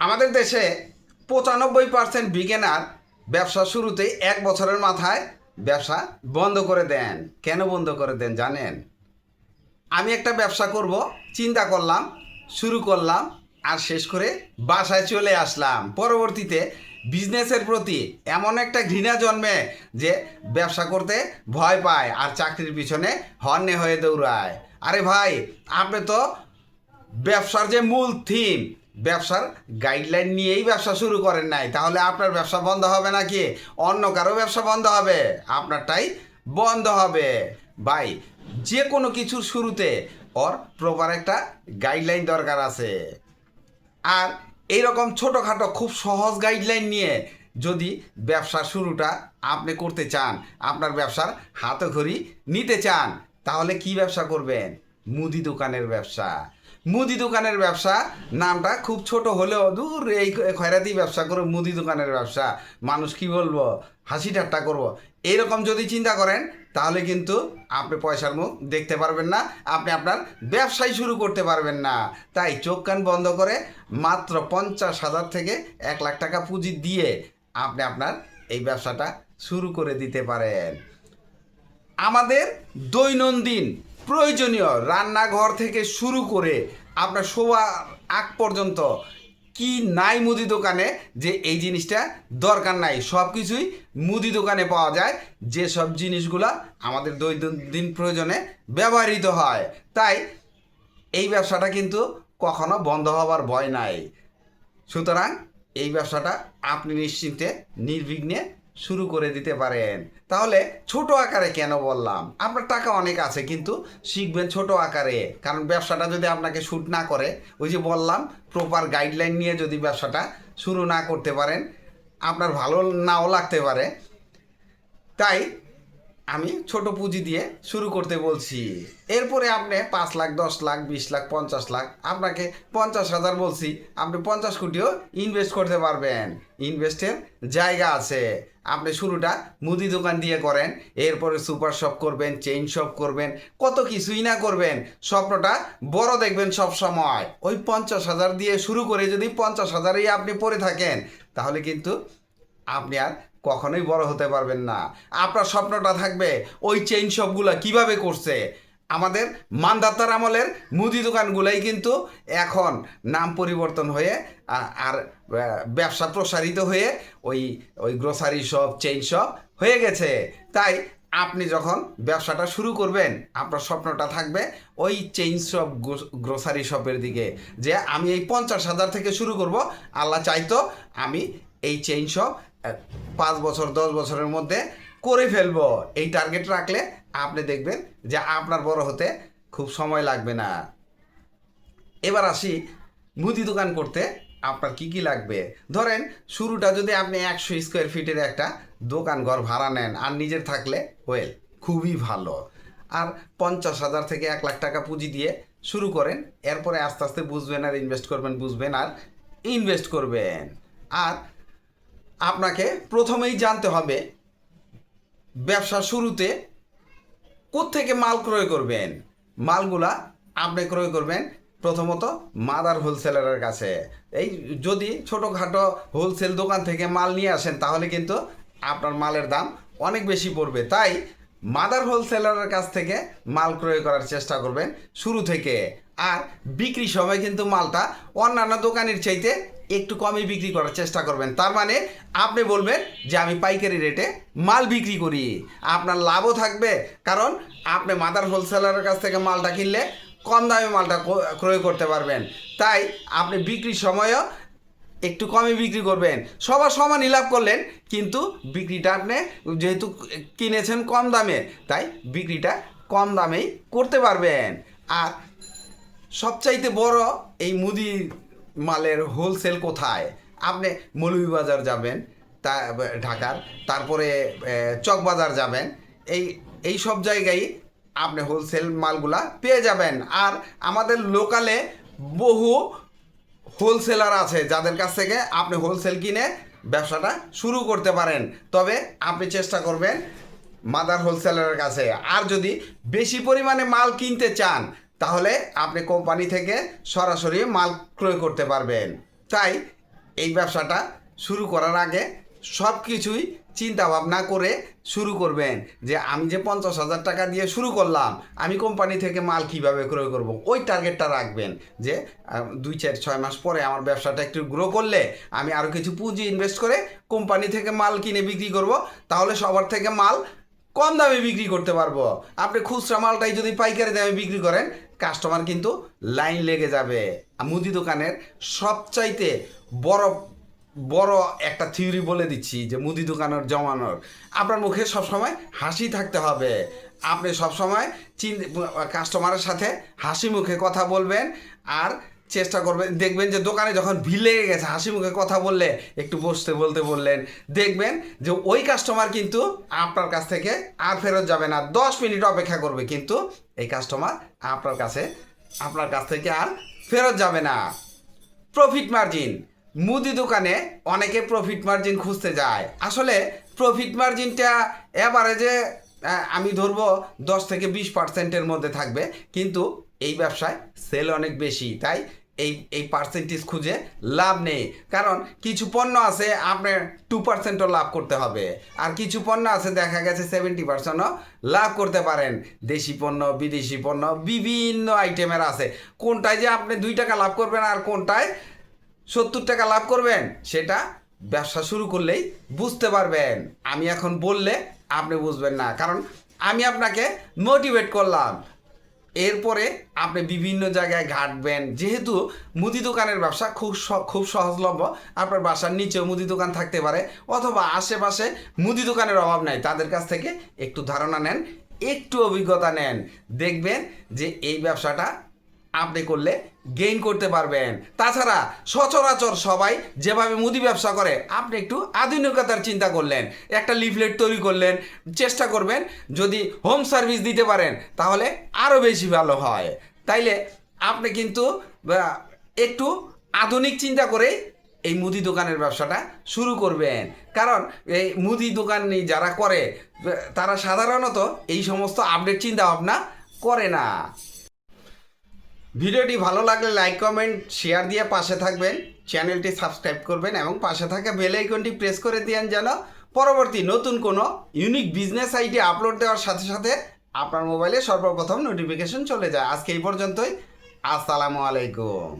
আমাদের দেশে পঁচানব্বই পার্সেন্ট বিগেনার ব্যবসা শুরুতেই এক বছরের মাথায় ব্যবসা বন্ধ করে দেন। কেন বন্ধ করে দেন জানেন? আমি একটা ব্যবসা করব, চিন্তা করলাম, শুরু করলাম, আর শেষ করে বাসায় চলে আসলাম। পরবর্তীতে বিজনেসের প্রতি এমন একটা ঘৃণা জন্মে যে ব্যবসা করতে ভয় পায় আর চাকরির পিছনে হন্যে হয়ে দৌড়ায়। আরে ভাই, আপনি তো ব্যবসার যে মূল থিম ব্যবসার গাইডলাইন নিয়েই ব্যবসা শুরু করেন নাই। তাহলে আপনার ব্যবসা বন্ধ হবে নাকি? অন্য কারও ব্যবসা বন্ধ হবে? আপনারটাই বন্ধ হবে। ভাই যে কোনো কিছুর শুরুতে ওর প্রপার একটা গাইডলাইন দরকার আছে। আর এইরকম ছোটোখাটো খুব সহজ গাইডলাইন নিয়ে যদি ব্যবসার শুরুটা আপনি করতে চান, আপনার ব্যবসার হাতখড়ি নিতে চান, তাহলে কি ব্যবসা করবেন? মুদি দোকানের ব্যবসা। মুদি দোকানের ব্যবসা, নামটা খুব ছোট হলেও দূর এই খয়রাতি ব্যবসা করে মুদি দোকানের ব্যবসা। মানুষ কি বলব? হাসি ঠাট্টা করব। এইরকম যদি চিন্তা করেন, তাহলে কিন্তু আপনি পয়সার মুখ দেখতে পারবেন না, আপনি আপনার ব্যবসায় শুরু করতে পারবেন না। তাই চোখ কান বন্ধ করে মাত্র পঞ্চাশ হাজার থেকে এক লাখ টাকা পুঁজি দিয়ে আপনি আপনার এই ব্যবসাটা শুরু করে দিতে পারেন। আমাদের দৈনন্দিন প্রয়োজনীয় রান্নাঘর থেকে শুরু করে আপনার শোয়া আগ পর্যন্ত কি নাই মুদি দোকানে যে এই জিনিসটা দরকার নাই, সব কিছুই মুদি দোকানে পাওয়া যায়। যে সব জিনিসগুলা আমাদের দৈনন্দিন প্রয়োজনে ব্যবহৃত হয়। তাই এই ব্যবসাটা কিন্তু কখনো বন্ধ হওয়ার ভয় নাই। সুতরাং এই ব্যবসাটা আপনি নিশ্চিন্তে, নির্বিঘ্নে শুরু করে দিতে পারেন। তাহলে ছোট আকারে কেন বললাম? আপনার টাকা অনেক আছে, কিন্তু শিখবেন ছোট আকারে। কারণ ব্যবসাটা যদি আপনাকে শ্যুট না করে, ওই যে বললাম প্রপার গাইডলাইন নিয়ে যদি ব্যবসাটা শুরু না করতে পারেন, আপনার ভালো নাও লাগতে পারে। তাই আমি ছোট পুঁজি দিয়ে শুরু করতে বলছি। এরপরে আপনি পাঁচ লাখ, দশ লাখ, বিশ লাখ, পঞ্চাশ লাখ, আপনাকে পঞ্চাশ হাজার বলছি, আপনি পঞ্চাশ কোটিও ইনভেস্ট করতে পারবেন। ইনভেস্টের জায়গা আছে। আপনি শুরুটা মুদি দোকান দিয়ে করেন, এরপরে সুপার শপ করবেন, চেইন শপ করবেন, কত কিছুই না করবেন, স্বপ্নটা বড় দেখবেন সব সময়। ওই পঞ্চাশ হাজার দিয়ে শুরু করে যদি পঞ্চাশ হাজারেই আপনি পড়ে থাকেন, তাহলে কিন্তু আপনি আর কখনোই বড় হতে পারবেন না। আপনার স্বপ্নটা থাকবে ওই চেইন শপগুলো কীভাবে করছে? আমাদের মানদাতার আমলের মুদি দোকানগুলোই কিন্তু এখন নাম পরিবর্তন হয়ে আর ব্যবসা প্রসারিত হয়ে ওই ওই গ্রোসারি শপ চেইন শপ হয়ে গেছে। তাই আপনি যখন ব্যবসাটা শুরু করবেন, আপনার স্বপ্নটা থাকবে ওই চেইন শপ গ্রোসারি শপের দিকে যে আমি এই পঞ্চাশ হাজার থেকে শুরু করব, আল্লাহ চাইতো আমি এই চেইন শপ পাঁচ বছর, দশ বছরের মধ্যে করে ফেলব। এই টার্গেট রাখলে আপনি দেখবেন যে আপনার বড় হতে খুব সময় লাগবে না। এবার আসি মুদি দোকান করতে আপনার কি কি লাগবে? ধরেন শুরুটা যদি আপনি একশো স্কোয়ার ফিটের একটা দোকান ঘর ভাড়া নেন আর নিজের থাকলে ওয়েল খুবই ভালো। আর পঞ্চাশ হাজার থেকে এক লাখ টাকা পুঁজি দিয়ে শুরু করেন, এরপরে আস্তে আস্তে বুঝবেন আর ইনভেস্ট করবেন, বুঝবেন আর ইনভেস্ট করবেন। আর আপনাকে প্রথমেই জানতে হবে ব্যবসা শুরুতে কোত্থেকে মাল ক্রয় করবেন? মালগুলা আপনি ক্রয় করবেন প্রথমত মাদার হোলসেলারের কাছে। এই যদি ছোটোখাটো হোলসেল দোকান থেকে মাল নিয়ে আসেন, তাহলে কিন্তু আপনার মালের দাম অনেক বেশি পড়বে। তাই মাদার হোলসেলারের কাছ থেকে মাল ক্রয় করার চেষ্টা করবেন শুরু থেকে। আর বিক্রি সময় কিন্তু মালটা অন্যান্য দোকানের চাইতে একটু কমে বিক্রি করার চেষ্টা করবেন। তার মানে আপনি বলবেন যে আমি পাইকারি রেটে মাল বিক্রি করি। আপনার লাভও থাকবে, কারণ আপনি মাদার হোলসেলারের কাছ থেকে মালটা কিনলে কম দামে মালটা ক্রয় করতে পারবেন। তাই আপনি বিক্রির সময়ও একটু কমে বিক্রি করবেন। সবার সমানই লাভ করলেন, কিন্তু বিক্রিটা আপনি যেহেতু কিনেছেন কম দামে, তাই বিক্রিটা কম দামেই করতে পারবেন। আর সবচাইতে বড় এই মুদি মালের হোলসেল কোথায়? আপনি মৌলভীবাজার যাবেন, তা, ঢাকার, তারপরে চকবাজার যাবেন, এই এই সব জায়গায় আপনি হোলসেল মালগুলা পেয়ে যাবেন। আর আমাদের লোকালে বহু হোলসেলার আছে, যাদের কাছ থেকে আপনি হোলসেল কিনে ব্যবসাটা শুরু করতে পারেন। তবে আপনি চেষ্টা করবেন মাদার হোলসেলারের কাছে। আর যদি বেশি পরিমাণে মাল কিনতে চান তাহলে আপনি কোম্পানি থেকে সরাসরি মাল ক্রয় করতে পারবেন। তাই এই ব্যবসাটা শুরু করার আগে সব কিছুই চিন্তা ভাবনা করে শুরু করবেন যে আমি যে পঞ্চাশ হাজার টাকা দিয়ে শুরু করলাম, আমি কোম্পানি থেকে মাল কীভাবে ক্রয় করব? ওই টার্গেটটা রাখবেন যে দুই, চার, ছয় মাস পরে আমার ব্যবসাটা একটু গ্রো করলে আমি আরও কিছু পুঁজি ইনভেস্ট করে কোম্পানি থেকে মাল কিনে বিক্রি করব, তাহলে সবার থেকে মাল কম দামে বিক্রি করতে পারব। আপনি খুচরা মালটাই যদি পাইকারি দামে বিক্রি করেন কাস্টমার কিন্তু লাইন লেগে যাবে। মুদি দোকানের সবচাইতে বড় বড় একটা থিওরি বলে দিচ্ছি যে মুদি দোকানের জমানোর। আপনার মুখে সবসময় হাসি থাকতে হবে। আপনি সবসময় চিন কাস্টমারের সাথে হাসি মুখে কথা বলবেন। আর চেষ্টা করবেন। দেখবেন যে দোকানে যখন ভিড় লেগে গেছে, হাসি মুখে কথা বললে, একটু বসতে বলতে বললেন, দেখবেন যে ওই কাস্টমার কিন্তু আপনার কাছ থেকে আর ফেরত যাবে না। দশ মিনিট অপেক্ষা করবে, কিন্তু এই কাস্টমার আপনার কাছে, আপনার কাছ থেকে আর ফেরত যাবে না। প্রফিট মার্জিন মুদি দোকানে অনেকে প্রফিট মার্জিন খুঁজতে যায়। আসলে প্রফিট মার্জিনটা এভারেজে আমি ধরবো দশ থেকে বিশ পার্সেন্টের মধ্যে থাকবে, কিন্তু এই ব্যবসায় সেল অনেক বেশি, তাই এই এই পার্সেন্টেজ খুঁজে লাভ নেই। কারণ কিছু পণ্য আছে আপনার টু পার্সেন্টও লাভ করতে হবে, আর কিছু পণ্য আছে দেখা গেছে সেভেন্টি পার্সেন্টও লাভ করতে পারেন। দেশি পণ্য, বিদেশি পণ্য, বিভিন্ন আইটেমের আছে। কোনটায় যে আপনি দুই টাকা লাভ করবেন আর কোনটায় সত্তর টাকা লাভ করবেন, সেটা ব্যবসা শুরু করলেই বুঝতে পারবেন। আমি এখন বললে আপনি বুঝবেন না, কারণ আমি আপনাকে মোটিভেট করলাম। এরপরে আপনি বিভিন্ন জায়গায় ঘাটবেন। যেহেতু মুদি দোকানের ব্যবসা খুব খুব সহজলভ্য। আপনার বাসার নিচেও মুদি দোকান থাকতে পারে, অথবা আশেপাশে মুদি দোকানের অভাব নাই। তাদের কাছ থেকে একটু ধারণা নেন, একটু অভিজ্ঞতা নেন। দেখবেন যে এই ব্যবসাটা আপনি করলে গেইন করতে পারবেন। তাছাড়া সচরাচর সবাই যেভাবে মুদি ব্যবসা করে, আপনি একটু আধুনিকতার চিন্তা করলেন, একটা লিফলেট তৈরি করলেন, চেষ্টা করবেন যদি হোম সার্ভিস দিতে পারেন, তাহলে আরও বেশি ভালো হয়। তাইলে আপনি কিন্তু একটু আধুনিক চিন্তা করে এই মুদি দোকানের ব্যবসাটা শুরু করবেন। কারণ এই মুদি দোকান যারা করে, তারা সাধারণত এই সমস্ত আপডেট চিন্তা ভাবনা করে না। ভিডিওটি ভালো লাগলে লাইক কমেন্ট শেয়ার দিয়ে পাশে থাকবেন। চ্যানেলটি সাবস্ক্রাইব করবেন এবং পাশে থাকা বেল আইকনটি প্রেস করে দিয়েন যেন পরবর্তী নতুন কোনো ইউনিক বিজনেস আইডি আপলোড দেওয়ার সাথে সাথে আপনার মোবাইলে সর্বপ্রথম নোটিফিকেশন চলে যায়। আজকে এই পর্যন্তই। আসসালামু আলাইকুম।